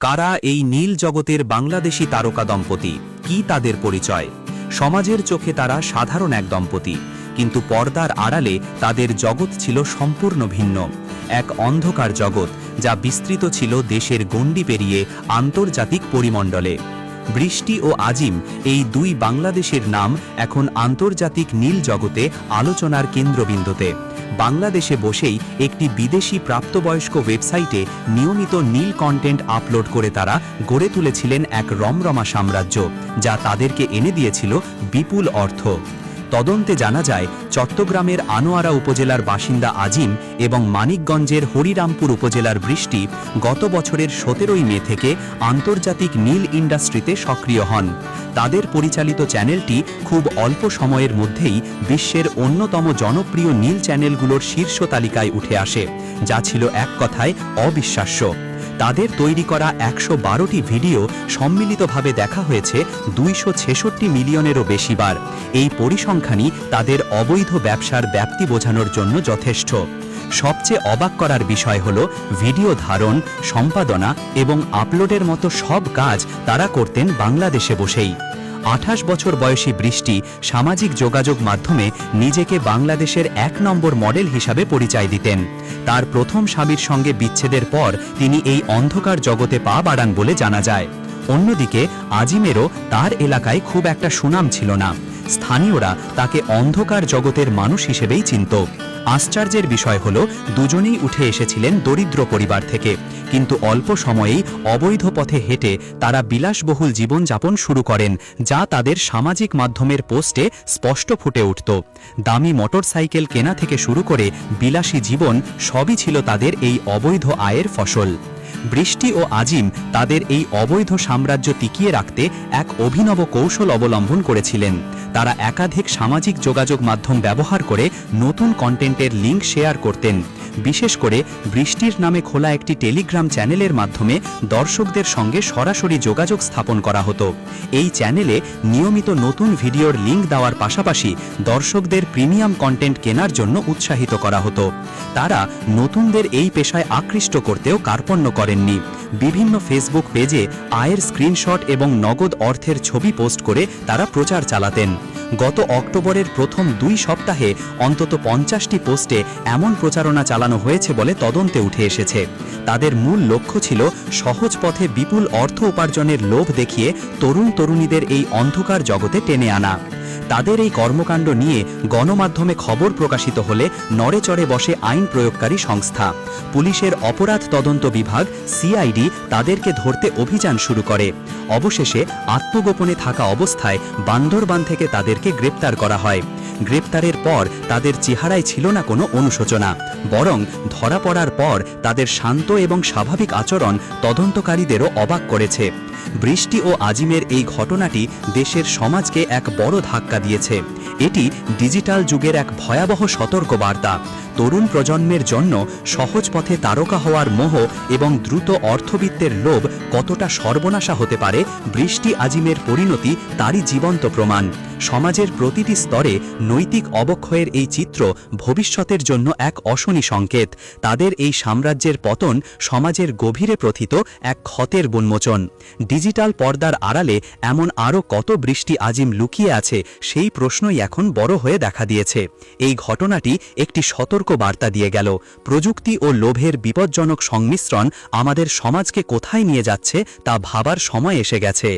কারা এই নীল জগতের বাংলাদেশি তারকা দম্পতি? কি তাদের পরিচয়? সমাজের চোখে তারা সাধারণ এক দম্পতি, কিন্তু পর্দার আড়ালে তাদের জগৎ ছিল সম্পূর্ণ ভিন্ন। এক অন্ধকার জগৎ যা বিস্তৃত ছিল দেশের গণ্ডি পেরিয়ে আন্তর্জাতিক পরিমণ্ডলে। বৃষ্টি ও আজিম এই দুই বাংলাদেশের নাম এখন আন্তর্জাতিক নীল জগতে আলোচনার কেন্দ্রবিন্দুতে। বাংলাদেশে বসেই একটি বিদেশি প্রাপ্তবয়স্ক ওয়েবসাইটে নিয়মিত নীল কন্টেন্ট আপলোড করে তারা গড়ে তুলেছিলেন এক রমরমা সাম্রাজ্য, যা তাদেরকে এনে দিয়েছিল বিপুল অর্থ। তদন্তে জানা যায়, চট্টগ্রামের আনোয়ারা উপজেলার বাসিন্দা আজিম এবং মানিকগঞ্জের হরিরামপুর উপজেলার বৃষ্টি গত বছরের সতেরোই মে থেকে আন্তর্জাতিক নীল ইন্ডাস্ট্রিতে সক্রিয় হন। তাদের পরিচালিত চ্যানেলটি খুব অল্প সময়ের মধ্যেই বিশ্বের অন্যতম জনপ্রিয় নীল চ্যানেলগুলোর শীর্ষ তালিকায় উঠে আসে, যা ছিল এক কথায় অবিশ্বাস্য। তাদের তৈরি করা একশো বারোটি ভিডিও সম্মিলিতভাবে দেখা হয়েছে দুইশো ছেষট্টি মিলিয়নেরও বেশি বার। এই পরিসংখ্যানই তাদের অবৈধ ব্যবসার ব্যাপ্তি বোঝানোর জন্য যথেষ্ট। সবচেয়ে অবাক করার বিষয় হল ভিডিও ধারণ, সম্পাদনা এবং আপলোডের মতো সব কাজ তারা করতেন বাংলাদেশে বসেই। আঠাশ বছর বয়সী বৃষ্টি সামাজিক যোগাযোগ মাধ্যমে নিজেকে বাংলাদেশের এক নম্বর মডেল হিসাবে পরিচয় দিতেন। তার প্রথম স্বামীর সঙ্গে বিচ্ছেদের পর তিনি এই অন্ধকার জগতে পা বাড়ান বলে জানা যায়। অন্যদিকে আজিমেরও তার এলাকায় খুব একটা সুনাম ছিল না। স্থানীয়রা তাকে অন্ধকার জগতের মানুষ হিসেবেই চিনত। আশ্চর্যের বিষয় হল, দুজনেই উঠে এসেছিলেন দরিদ্র পরিবার থেকে। কিন্তু অল্প সময়েই অবৈধ পথে হেঁটে তারা বিলাসবহুল জীবনযাপন শুরু করেন, যা তাদের সামাজিক মাধ্যমের পোস্টে স্পষ্ট ফুটে উঠত। দামি মোটরসাইকেল কেনা থেকে শুরু করে বিলাসী জীবন সবই ছিল তাদের এই অবৈধ আয়ের ফসল। বৃষ্টি ও আজিম তাদের এই অবৈধ সাম্রাজ্য টিকিয়ে রাখতে এক অভিনব কৌশল অবলম্বন করেছিলেন। তারা একাধিক সামাজিক যোগাযোগ মাধ্যম ব্যবহার করে নতুন কন্টেন্টের লিঙ্ক শেয়ার করতেন। বিশেষ করে বৃষ্টির নামে খোলা একটি টেলিগ্রাম চ্যানেলের মাধ্যমে দর্শকদের সঙ্গে সরাসরি যোগাযোগ স্থাপন করা হতো। এই চ্যানেলে নিয়মিত নতুন ভিডিওর লিঙ্ক দেওয়ার পাশাপাশি দর্শকদের প্রিমিয়াম কন্টেন্ট কেনার জন্য উৎসাহিত করা হতো। তারা নতুনদের এই পেশায় আকৃষ্ট করতেও কার্পণ্য করেননি। বিভিন্ন ফেসবুক পেজে আয়ের স্ক্রিনশট এবং নগদ অর্থের ছবি পোস্ট করে তারা প্রচার চালাতেন। গত অক্টোবরের প্রথম দুই সপ্তাহে অন্তত পঞ্চাশটি পোস্টে এমন প্রচারণা চালানো হয়েছে বলে তদন্তে উঠে এসেছে। তাদের মূল লক্ষ্য ছিল সহজ পথে বিপুল অর্থ উপার্জনের লোভ দেখিয়ে তরুণ তরুণীদের এই অন্ধকার জগতে টেনে আনা। তাদের এই কর্মকাণ্ড নিয়ে গণমাধ্যমে খবর প্রকাশিত হলে নড়েচড়ে বসে আইন প্রয়োগকারী সংস্থা। পুলিশের অপরাধ তদন্ত বিভাগ, সিআইডি, তাদেরকে ধরতে অভিযান শুরু করে। অবশেষে আত্মগোপনে থাকা অবস্থায় বান্দরবান থেকে তাদেরকে গ্রেপ্তার করা হয়। গ্রেপ্তারের পর তাদের চেহারায় ছিল না কোনো অনুশোচনা, বরং ধরা পড়ার পর তাদের শান্ত এবং স্বাভাবিক আচরণ তদন্তকারীদেরও অবাক করেছে। বৃষ্টি ও আজিমের এই ঘটনাটি দেশের সমাজকে এক বড় ধাক্কা দিয়েছে। এটি ডিজিটাল যুগের এক ভয়াবহ সতর্ক বার্তা তরুণ প্রজন্মের জন্য সহজ পথে তারকা হওয়ার মোহ এবং দ্রুত অর্থবিত্তের লোভ কতটা সর্বনাশা হতে পারে বৃষ্টি আজিমের পরিণতি তারই জীবন্ত প্রমাণ। সমাজের প্রতিটি স্তরে নৈতিক অবক্ষয়ের এই চিত্র ভবিষ্যতের জন্য এক অশনি সংকেত। তাদের এই সাম্রাজ্যের পতন সমাজের গভীরে প্রথিত এক ক্ষতের উন্মোচন ডিজিটাল পর্দার আড়ালে এমন আরও কত বৃষ্টি আজিম লুকিয়ে আছে, সেই প্রশ্নই এখন বড় হয়ে দেখা দিয়েছে। এই ঘটনাটি একটি সতর্ক বার্তা দিয়ে গেল। প্রযুক্তি ও লোভের বিপজ্জনক সংমিশ্রণ আমাদের সমাজকে কোথায় নিয়ে যাচ্ছে তা ভাবার সময় এসে গেছে।